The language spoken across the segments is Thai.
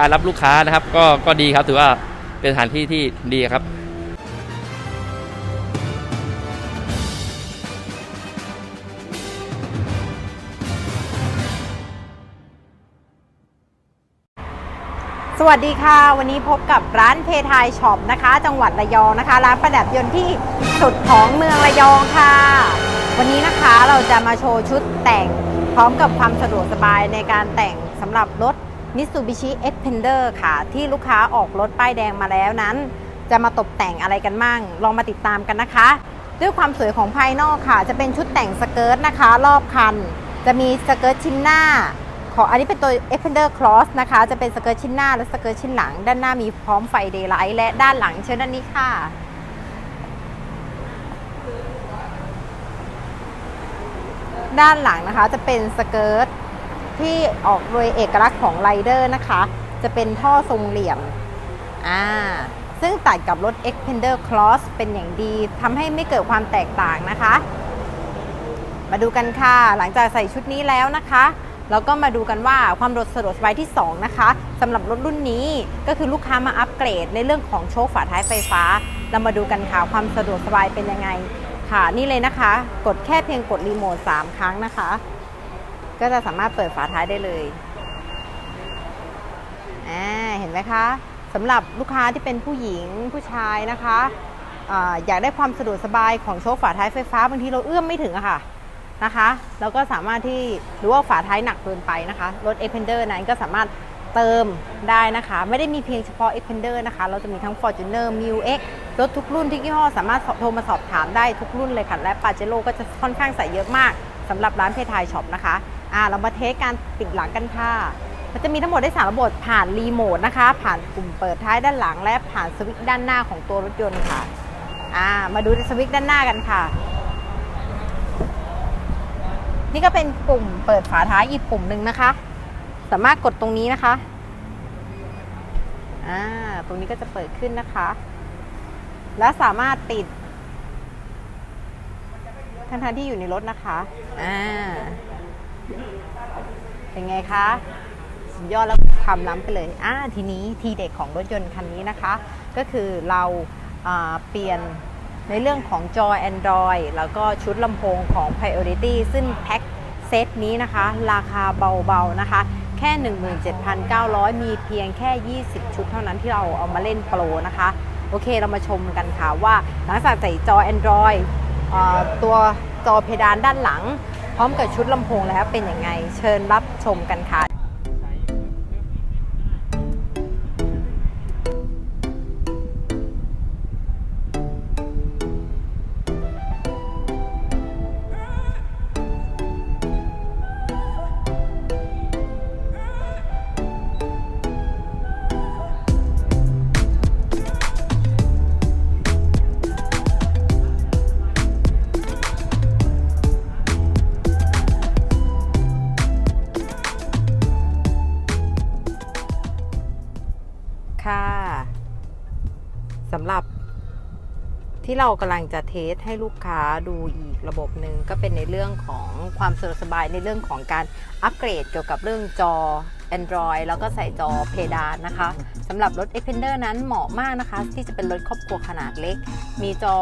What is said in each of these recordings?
การรับลูกค้านะครับก็ก็ดีครับ ถือว่าเป็นสถานที่ที่ดีครับสวัสดีค่ะ วันนี้พบกับร้านเพทายช็อปนะคะ จังหวัดระยองนะคะ ร้านประดับยนต์ที่สุดของเมืองระยองค่ะ วันนี้นะคะเราจะมาโชว์ชุดแต่งพร้อมกับความสะดวกสบายในการแต่งสำหรับรถ Mitsubishi Xpander ค่ะ ที่ลูกค้าออกรถป้ายแดงมาแล้วนั้น จะมาตกแต่งอะไรกันมั่งลองมาติดตามกันนะคะ ด้วยความสวยของภายนอกค่ะ จะเป็นชุดแต่งสเกิร์ตนะคะ รอบคัน จะมีสเกิร์ตชิ้นหน้าของอันนี้เป็นตัว Expander Cross นะคะ จะเป็นสเกิร์ตชิ้นหน้าและสเกิร์ตชิ้นหลัง ด้านหน้ามีพร้อมไฟเดย์ไลท์และด้านหลังเชิญด้านนี้ค่ะ ด้านหลังนะคะจะเป็นสเกิร์ต ที่ออกโดยเอกลักษณ์ของไรเดอร์นะคะ จะเป็นท่อทรงเหลี่ยมอ่าซึ่งตัดกับรถ Expander Cross เป็นอย่างดีทำให้ไม่เกิดความแตกต่างนะคะ มาดูกันค่ะ หลังจากใส่ชุดนี้แล้วนะคะเราก็มาดูกันว่าความรถสะดวกสบายที่ 2 นะคะสำหรับรถรุ่นนี้ก็คือลูกค้ามาอัปเกรดในเรื่องของโชคฝาท้ายไฟฟ้า เรามาดูกันค่ะความสะดวกสบายเป็นยังไง ค่ะนี่เลยนะคะ กดแค่เพียงกดรีโมท3 ครั้งนะคะ ก็จะสามารถเปิดฝาท้ายได้เลยเห็นไหมคะสำหรับลูกค้าที่เป็นผู้หญิงผู้ชายนะคะออยากได้ความสะดวกสบายของโชคฝาท้ายไฟฟ้าบางทีเราเอื้อมไม่ถึงอะค่ะนะคะแล้วก็สามารถที่หรือว่าฝาท้ายหนักเกินไปนะคะรถ e x p a n d e r นั้นก็สามารถเติมได้นะคะ ไม่ได้มีเพียงเฉพาะ e x p a n d e r นะคะ เราจะมีทั้ง Fortuner m i u X รถทุกรุ่นที่ยี่ห้อสามารถโทรมาสอบถามได้ทุกรุ่นเลยค่ะ และ p a j e r o ก็จะค่อนข้างใส่เยอะมากสำหรับร้านเพทายช็อปนะคะ อ่าเรามาเทสการติดหลังกันค่ะ มันจะมีทั้งหมดได้สามระบบผ่านรีโมทนะคะ ผ่านปุ่มเปิดท้ายด้านหลัง และผ่านสวิตช์ด้านหน้าของตัวรถยนต์ค่ะอ่ามาดูสวิตช์ด้านหน้ากันค่ะ นี่ก็เป็นปุ่มเปิดฝาท้ายอีกปุ่มหนึ่งนะคะ สามารถกดตรงนี้นะคะอ่าตรงนี้ก็จะเปิดขึ้นนะคะ และสามารถติดทั้งทที่อยู่ในรถนะคะ อ่า เป็นไงคะสุดยอดแล้วทำล้ำไปเลยอ่าทีนี้ทีเด็กของรถยนต์คันนี้นะคะ ก็คือเราอ่าเปลี่ยนในเรื่องของจอ Android แล้วก็ชุดลำโพงของ Priority ซึ่งแพ็คเซตนี้นะคะ ราคาเบาๆนะคะแค่ 17,900 มีเพียงแค่ 20 ชุดเท่านั้นที่เราเอามาเล่นโปรนะคะ โอเคเรามาชมกันค่ะว่าหลังจากใส่จอ Android เอ่อตัวจอเพดานด้านหลัง พร้อมกับชุดลำโพงแล้วเป็นยังไง เชิญรับชมกันค่ะ ค่ะสำหรับที่เรากำลังจะเทสให้ลูกค้าดูอีกระบบหนึ่งก็เป็นในเรื่องของความสะดวกสบายในเรื่องของการอัปเกรดเกี่ยวกับเรื่องจอ Android แล้วก็ใส่จอเพดานนะคะสำหรับรถ Xpander นั้นเหมาะมากนะคะ ที่จะเป็นรถครอบครัวขนาดเล็ก มีจอ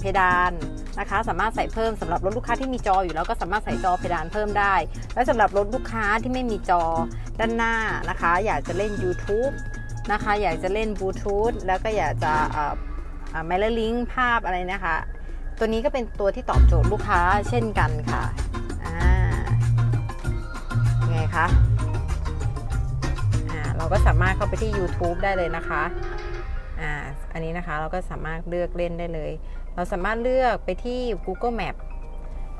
เพดานนะคะ สามารถใส่เพิ่มสำหรับรถลูกค้าที่มีจออยู่แล้วก็สามารถใส่จอเพดานเพิ่มได้ และสำหรับรถลูกค้าที่ไม่มีจอด้านหน้านะคะ อยากจะเล่น YouTube นะคะ อยากจะเล่นบลูทูธแล้วก็อยากจะไมเลลิงภาพอะไรนะคะ ตัวนี้ก็เป็นตัวที่ตอบโจทย์ลูกค้าเช่นกันค่ะอ่าไงคะอ่าเราก็สามารถเข้าไปที่ YouTube ได้เลยนะคะอ่าอันนี้นะคะเราก็สามารถเลือกเล่นได้เลย เราสามารถเลือกไปที่ Google Map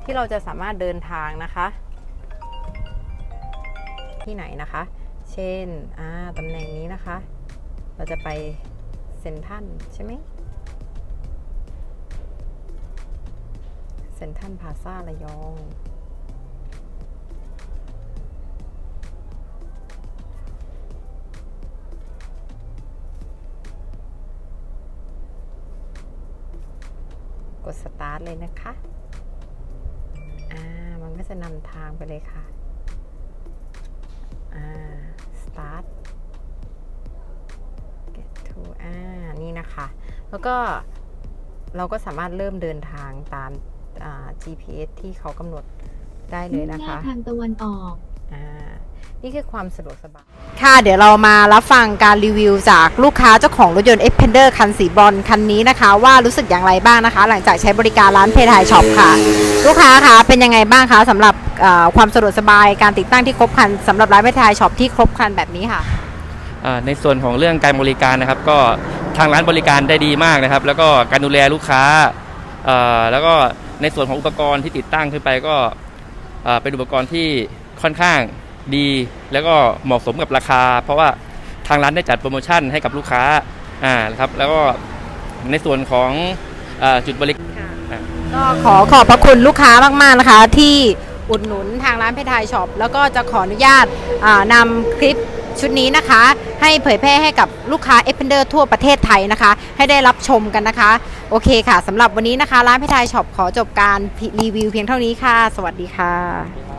ที่เราจะสามารถเดินทางนะคะ ที่ไหนนะคะ เช่นอ่าตำแหน่งนี้นะคะ เราจะไปเซนทันใช่ไหมเซนทันพาซาระยองกดสตาร์ทเลยนะคะ อ่า มันก็จะนำทางไปเลยค่ะ อ่า start get to อ่า นี่นะคะ แล้วก็เราก็สามารถเริ่มเดินทางตาม GPS ที่เขากำหนดได้เลยนะคะทางตะวันออกอ่านี่คือความสะดวกสบาย ค่ะเดี๋ยวเรามารับฟังการรีวิวจากลูกค้าเจ้าของรถยนต์เอ็กเพนเดอร์คันสีบอลคันนี้นะคะ ว่ารู้สึกอย่างไรบ้างนะคะ หลังจากใช้บริการร้านเพทายช็อปค่ะ ลูกค้าคะเป็นยังไงบ้างคะสำหรับ ความสะดวกสบายการติดตั้งที่ครบครันสำหรับร้านเพทายช็อปที่ครบครันแบบนี้ค่ะ อ่าในส่วนของเรื่องการบริการนะครับ ก็ทางร้านบริการได้ดีมากนะครับ แล้วก็การดูแลลูกค้าเอ่อแล้วก็ในส่วนของอุปกรณ์ที่ติดตั้งขึ้นไปก็เอ่อเป็นอุปกรณ์ที่ค่อนข้างดี แล้วก็เหมาะสมกับราคา เพราะว่าทางร้านได้จัดโปรโมชั่นให้กับลูกค้าอ่านะครับแล้วก็ในส่วนของเออจุดบริการอ่าก็ขอขอบพระคุณลูกค้ามากๆนะคะ ที่ อุดหนุนทางร้านเพทายช็อปแล้วก็จะขออนุญาตอ่านำคลิปชุดนี้นะคะ ให้เผยแพร่ให้กับลูกค้าเอฟเพนเดอร์ทั่วประเทศไทยนะคะ ให้ได้รับชมกันนะคะ โอเคค่ะสำหรับวันนี้นะคะ ร้านเพทายช็อปขอจบการรีวิวเพียงเท่านี้ค่ะ สวัสดีค่ะ